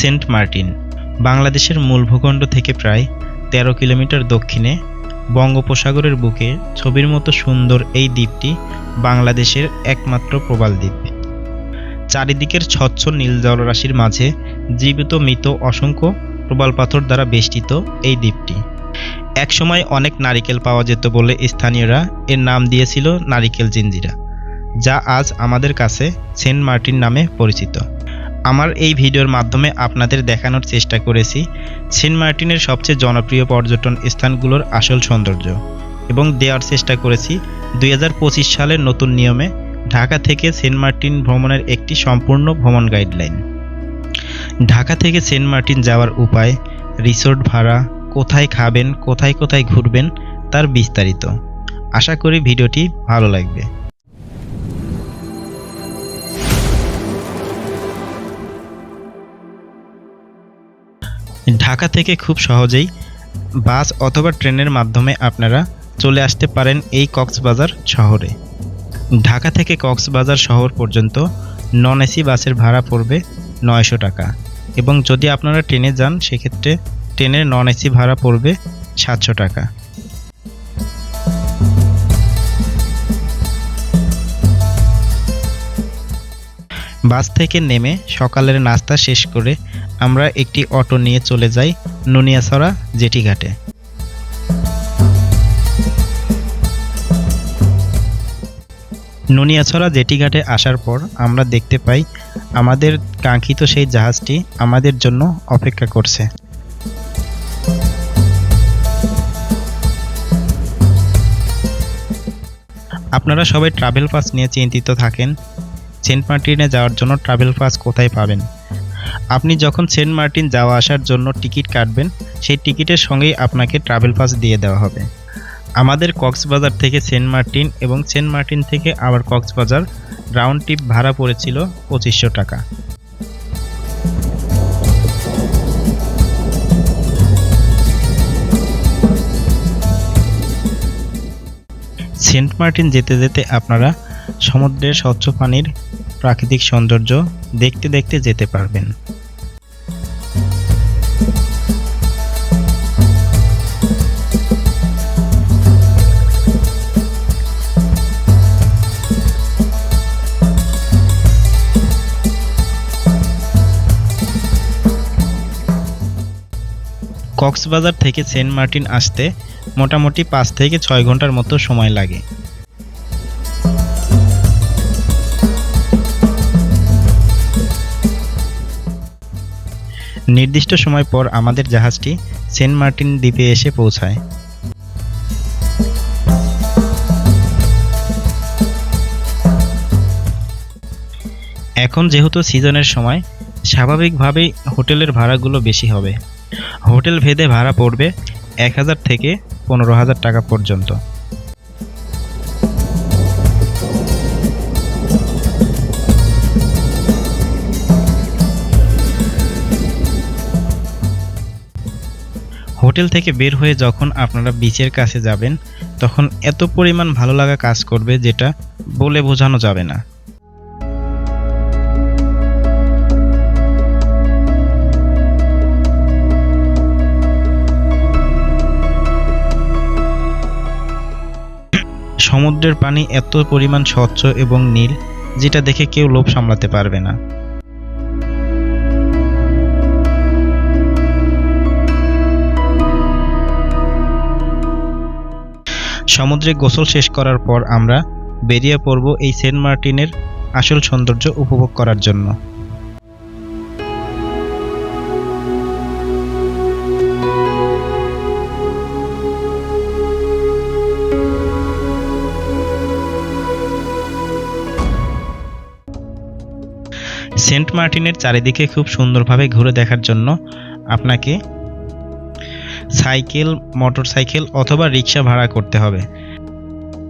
Saint Martin, বাংলাদেশের মূল ভূখণ্ড থেকে প্রায় তেরো কিলোমিটার দক্ষিণে, বঙ্গোপসাগরের বুকে ছবির মতো সুন্দর এই দ্বীপটি বাংলাদেশের একমাত্র প্রবাল দ্বীপ। চারিদিকের স্বচ্ছ নীল জলরাশির মাঝে জীবিত মৃত অসংখ্য প্রবাল পাথর দ্বারা বেষ্টিত এই দ্বীপটি। একসময় অনেক নারিকেল পাওয়া যেত বলে স্থানীয়রা এর নাম দিয়েছিল নারিকেল জিঞ্জিরা, যা আজ আমাদের কাছে সেন্ট মার্টিন নামে পরিচিত। আমার এই ভিডিওর মাধ্যমে আপনাদের দেখানোর চেষ্টা করেছি সেন্ট মার্টিনের সবচেয়ে জনপ্রিয় পর্যটন স্থানগুলোর আসল সৌন্দর্য এবং দেওয়ার চেষ্টা করেছি দু হাজার পঁচিশ সালের নতুন নিয়মে ঢাকা থেকে সেন্ট মার্টিন ভ্রমণের একটি সম্পূর্ণ ভ্রমণ গাইডলাইন। ঢাকা থেকে সেন্ট মার্টিন যাওয়ার উপায়, রিসোর্ট ভাড়া, কোথায় খাবেন, কোথায় কোথায় ঘুরবেন, তার বিস্তারিত। আশা করি ভিডিওটি ভালো লাগবে। ঢাকা থেকে খুব সহজেই বাস অথবা ট্রেনের মাধ্যমে আপনারা চলে আসতে পারেন এই কক্সবাজার শহরে। ঢাকা থেকে কক্সবাজার শহর পর্যন্ত নন এসি বাসের ভাড়া পড়বে নয়শো টাকা এবং যদি আপনারা ট্রেনে যান, সেক্ষেত্রে ট্রেনের নন এসি ভাড়া পড়বে সাতশো টাকা। বাস থেকে নেমে সকালের নাস্তা শেষ করে আমরা একটি অটো নিয়ে চলে যাই নুনিয়াছড়া জেটিঘাটে নুনিয়াছড়া জেটিঘাটে আসার পর আমরা দেখতে পাই আমাদের কাঙ্ক্ষিত সেই জাহাজটি আমাদের জন্য অপেক্ষা করছে। আপনারা সবাই ট্রাভেল পাস নিয়ে চিন্তিত থাকেন। সেন্ট মার্টিনে যাওয়ার জন্য ট্রাভেল পাস কোথায় পাবেন? আপনি যখন সেন্ট মার্টিন যাওয়া আসার জন্য টিকিট কাটবেন, সেই টিকিটের সঙ্গেই আপনাকে ট্রাভেল পাস দিয়ে দেওয়া হবে। আমাদের কক্সবাজার থেকে সেন্ট মার্টিন এবং সেন্ট মার্টিন থেকে আবার কক্সবাজার রাউন্ড ট্রিপ ভাড়া পড়েছিল পঁচিশশো টাকা। সেন্ট মার্টিন যেতে যেতে আপনারা সমুদ্রের স্বচ্ছ পানির প্রাকৃতিক সৌন্দর্য দেখতে দেখতে যেতে পারবেন। কক্সবাজার থেকে সেন্ট মার্টিন আসতে মোটামুটি পাঁচ থেকে ছয় ঘণ্টার মতো সময় লাগে। নির্দিষ্ট সময় পর আমাদের জাহাজটি সেন্ট মার্টিন দ্বীপে এসে পৌঁছায়। এখন যেহেতু সিজনের সময়, স্বাভাবিকভাবেই হোটেলের ভাড়াগুলো বেশি হবে। হোটেল ভেদে ভাড়া পড়বে এক হাজার থেকে পনেরো হাজার টাকা পর্যন্ত। হোটেল থেকে বের হয়ে যখন আপনারা বিচের কাছে যাবেন, তখন এত পরিমাণ ভালো লাগা কাজ করবে যেটা বলে বোঝানো যাবে না। সমুদ্রের পানি এত পরিমাণ স্বচ্ছ এবং নীল, যেটা দেখে কেউ লোভ সামলাতে পারবে না। সমুদ্রে গোসল শেষ করার পর আমরা বেরিয়ে পড়ব এই সেন্ট মার্টিনের আসল সৌন্দর্য উপভোগ করার জন্য। সেন্ট মার্টিনের চারিদিকে খুব সুন্দরভাবে ঘুরে দেখার জন্য আপনাকে সাইকেল, মোটরসাইকেল অথবা রিক্সা ভাড়া করতে হবে।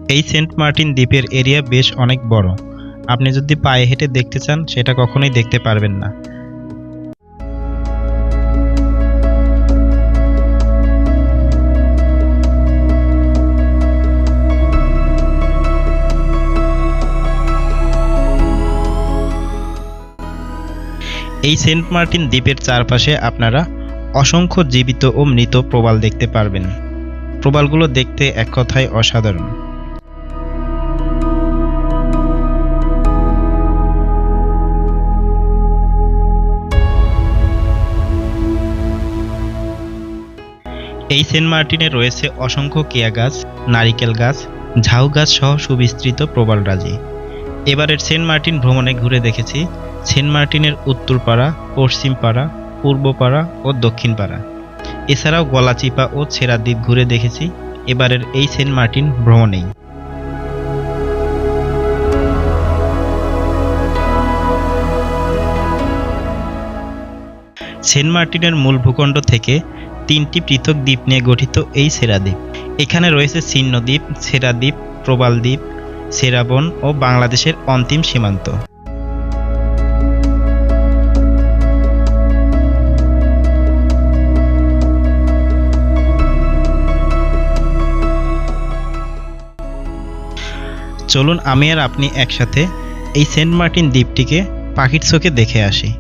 এই সেন্ট মার্টিন দ্বীপের এরিয়া বেশ অনেক বড়। আপনি যদি পায়ে হেঁটে দেখতে চান, সেটা কখনোই দেখতে পারবেন না। এই সেন্ট মার্টিন দ্বীপের চারপাশে আপনারা অসংখ্য জীবিত ও মৃত প্রবাল দেখতে পারবেন। প্রবালগুলো দেখতে এক কথায় অসাধারণ। এই সেন্ট মার্টিনে রয়েছে অসংখ্য কেয়া গাছ, নারিকেল গাছ, ঝাউ গাছ সহ সুবিস্তৃত প্রবালরাজি এবারের সেন্ট মার্টিন ভ্রমণে ঘুরে দেখেছি সেন্ট মার্টিনের উত্তরপাড়া, পশ্চিমপাড়া পূর্বপাড়া ও দক্ষিণপাড়া। এছাড়াও গলাচিপা ও ছেড়া দ্বীপ ঘুরে দেখেছি। এবারের এই সেন্ট মার্টিন ভ্রমণেই। সেন্ট মার্টিনের মূল ভূখণ্ড থেকে তিনটি পৃথক দ্বীপ নিয়ে গঠিত এই সেরা দ্বীপ। এখানে রয়েছে ছিন্ন দ্বীপ সেরা দ্বীপ, প্রবাল দ্বীপ, সেরাবন ও বাংলাদেশের অন্তিম সীমান্ত। চলুন আমি আর আপনি একসাথে এই সেন্ট মার্টিন দ্বীপটিকে পাখির চোখে দেখে আসি।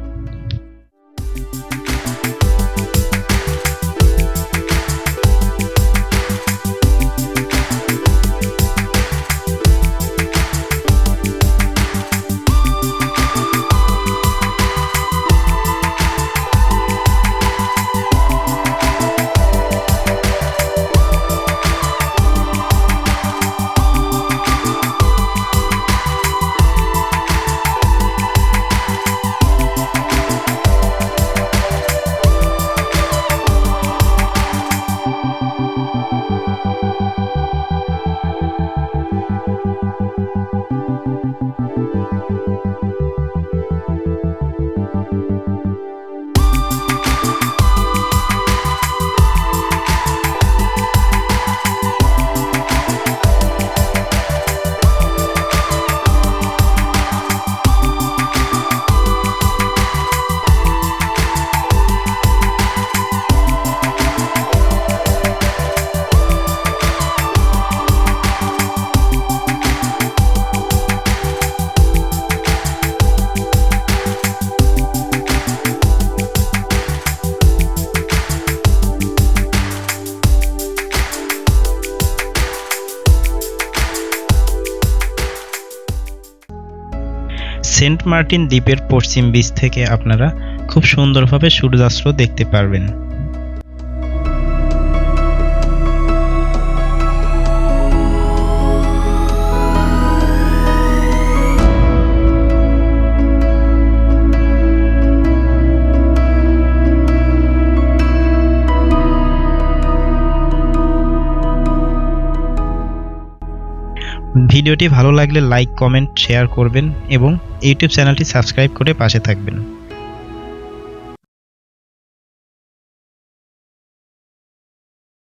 সেন্ট মার্টিন দ্বীপের পশ্চিম বীচ থেকে আপনারা খুব সুন্দরভাবে সূর্যাস্ত দেখতে পারবেন। ভিডিওটি ভালো লাগলে লাইক কমেন্ট শেয়ার করবেন এবং ইউটিউব চ্যানেলটি সাবস্ক্রাইব করে পাশে থাকবেন।